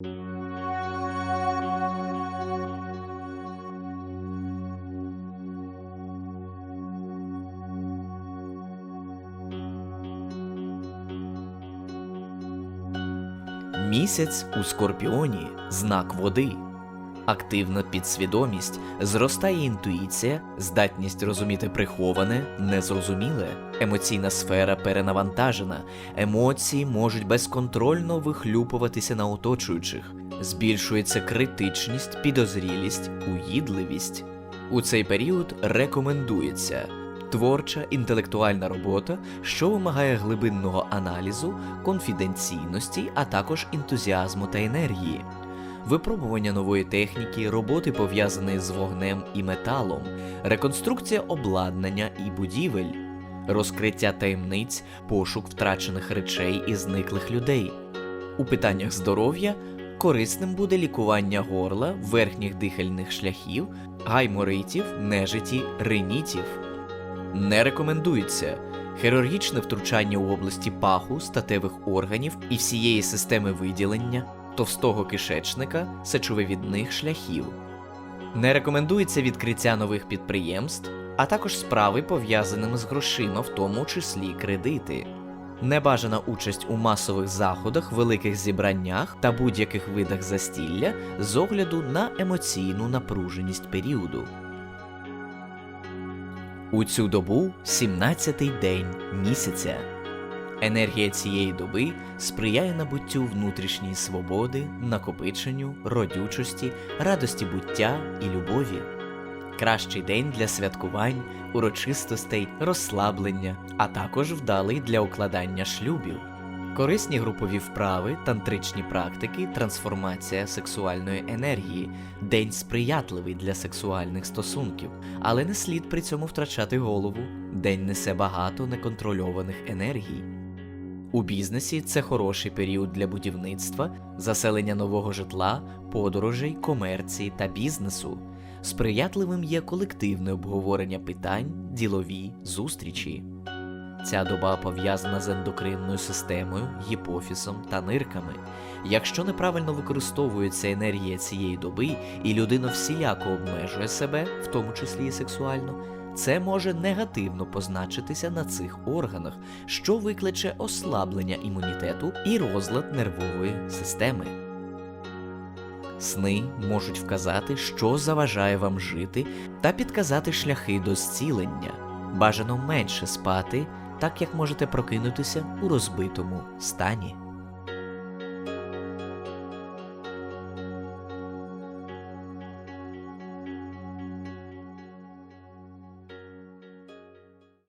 Місяць у Скорпіоні знак води. Активна підсвідомість, зростає інтуїція, здатність розуміти приховане, незрозуміле. Емоційна сфера перенавантажена, емоції можуть безконтрольно вихлюпуватися на оточуючих, збільшується критичність, підозрілість, уїдливість. У цей період рекомендується творча інтелектуальна робота, що вимагає глибинного аналізу, конфіденційності, а також ентузіазму та енергії. Випробування нової техніки, роботи пов'язані з вогнем і металом, реконструкція обладнання і будівель, розкриття таємниць, пошук втрачених речей і зниклих людей. У питаннях здоров'я корисним буде лікування горла, верхніх дихальних шляхів, гайморитів, нежиті, ринітів. Не рекомендується хірургічне втручання у області паху, статевих органів і всієї системи виділення, товстого кишечника, сечовивідних шляхів. Не рекомендується відкриття нових підприємств, а також справи, пов'язаними з грошима, в тому числі кредити. Небажана участь у масових заходах, великих зібраннях та будь-яких видах застілля з огляду на емоційну напруженість періоду. У цю добу 17-й день місяця. Енергія цієї доби сприяє набуттю внутрішньої свободи, накопиченню, родючості, радості буття і любові. Кращий день для святкувань, урочистостей, розслаблення, а також вдалий для укладання шлюбів. Корисні групові вправи, тантричні практики, трансформація сексуальної енергії, день сприятливий для сексуальних стосунків, але не слід при цьому втрачати голову. День несе багато неконтрольованих енергій. У бізнесі це хороший період для будівництва, заселення нового житла, подорожей, комерції та бізнесу. Сприятливим є колективне обговорення питань, ділові зустрічі. Ця доба пов'язана з ендокринною системою, гіпофізом та нирками. Якщо неправильно використовується енергія цієї доби, і людина всіляко обмежує себе, в тому числі і сексуально, це може негативно позначитися на цих органах, що викличе ослаблення імунітету і розлад нервової системи. Сни можуть вказати, що заважає вам жити, та підказати шляхи до зцілення. Бажано менше спати, так як можете прокинутися у розбитому стані.